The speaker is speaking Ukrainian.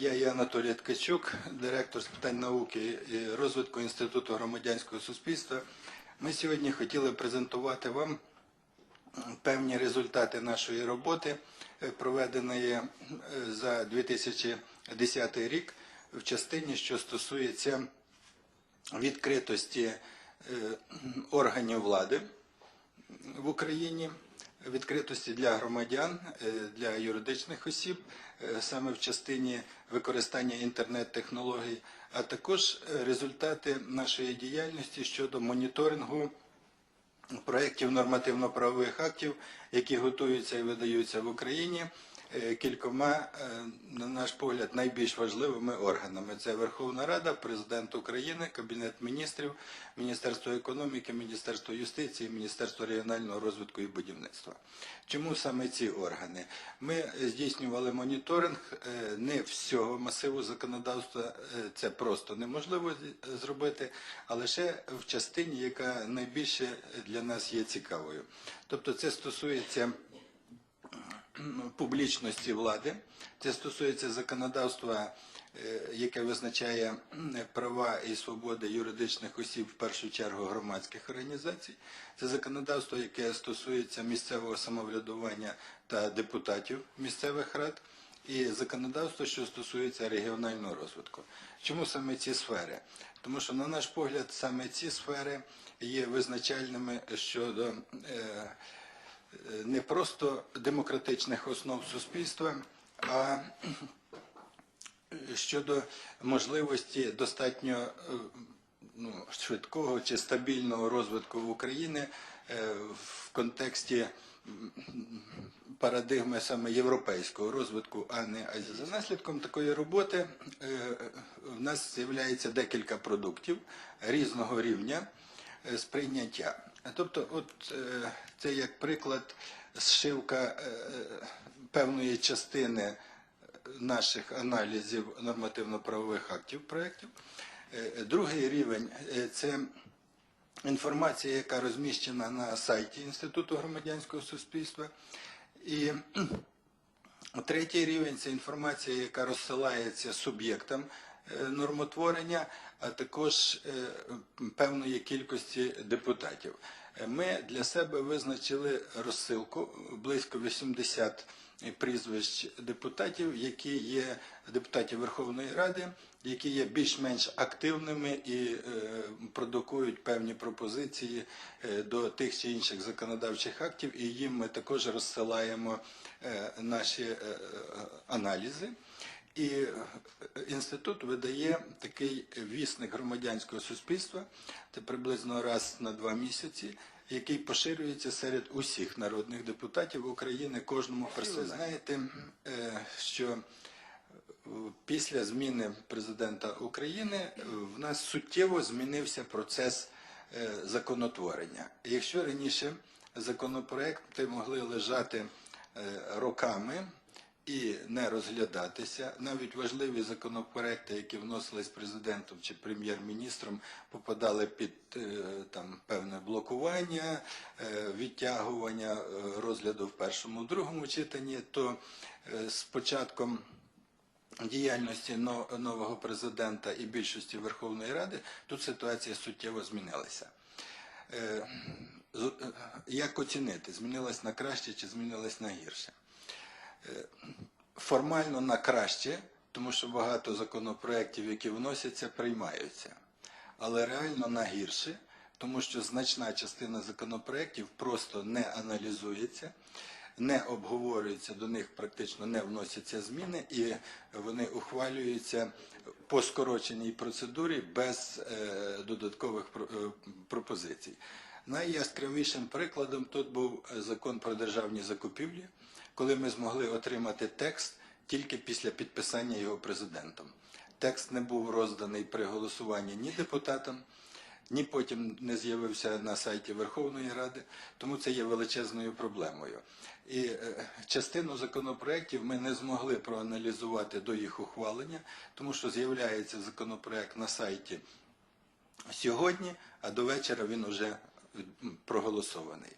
Я є Анатолій Ткачук, директор з питань науки і розвитку Інституту громадянського суспільства. Ми сьогодні хотіли презентувати вам певні результати нашої роботи, е, проведеної е, за 2010 рік в частині, що стосується відкритості е, органів влади в Україні, відкритості для громадян, е, для юридичних осіб, е, саме в частині використання інтернет-технологій, а також е, результати нашої діяльності щодо моніторингу проєктів нормативно-правових актів, які готуються і видаються в Україні кількома, е, на наш погляд, найбільш важливими органами. Це Верховна Рада, Президент України, Кабінет міністрів, Міністерство економіки, Міністерство юстиції, Міністерство регіонального розвитку і будівництва. Чому саме ці органи? Ми здійснювали моніторинг е, не всього масиву законодавства, е, це просто неможливо зробити, а лише в частині, яка найбільше для нас є цікавою. Тобто це стосується публічності влади, це стосується законодавства, е, яке визначає права і свободи юридичних осіб, в першу чергу громадських організацій. Це законодавство, яке стосується місцевого самоврядування та депутатів місцевих рад. І законодавство, що стосується регіонального розвитку. Чому саме ці сфери? Тому що, на наш погляд, саме ці сфери є визначальними щодо е, не просто демократичних основ суспільства, а щодо можливості достатньо е, ну, швидкого чи стабільного розвитку в Україні е, в контексті парадигми саме європейського розвитку, а не азійського. За наслідком такої роботи е, в нас з'являється декілька продуктів різного рівня сприйняття. Тобто, от е, це як приклад зшивка е, певної частини наших аналізів нормативно-правових актів проєктів. Е, Другий рівень е, це інформація, яка розміщена на сайті Інституту громадянського суспільства. І Третій рівень це інформація, яка розсилається суб'єктам е, нормотворення, а також е, певної кількості депутатів. Е, Ми для себе визначили розсилку близько 80 прізвищ депутатів, які є депутатів Верховної Ради, які є більш-менш активними і е, продукують певні пропозиції е, до тих чи інших законодавчих актів, і їм ми також розсилаємо е, наші е, е, аналізи. І е, інститут видає такий вісник громадянського суспільства, це приблизно раз на два місяці, який поширюється серед усіх народних депутатів України кожному персоналі. Знаєте, е, що після зміни президента України е, в нас суттєво змінився процес е, законотворення. Якщо раніше законопроекти могли лежати е, роками і не розглядатися, навіть важливі законопроекти, які вносились президентом чи прем'єр-міністром, попадали під е, там певне блокування, е, відтягування е, розгляду в першому другому читанні, то з початком діяльності нового президента і більшості Верховної Ради тут ситуація суттєво змінилася. Як оцінити, змінилась на краще чи змінилась на гірше? Формально на краще, тому що багато законопроєктів, які вносяться, приймаються. Але реально на гірше, тому що значна частина законопроєктів просто не аналізується, не обговорюється, до них практично не вносяться зміни, і вони ухвалюються по скороченій процедурі без е, додаткових е, пропозицій. Найяскравішим прикладом тут був е, закон про державні закупівлі, коли ми змогли отримати текст тільки після підписання його президентом. Текст не був розданий при голосуванні ні депутатам, ні потім не з'явився на сайті Верховної Ради, тому це є величезною проблемою. І е, частину законопроєктів ми не змогли проаналізувати до їх ухвалення, тому що з'являється законопроєкт на сайті сьогодні, а до вечора він уже проголосований.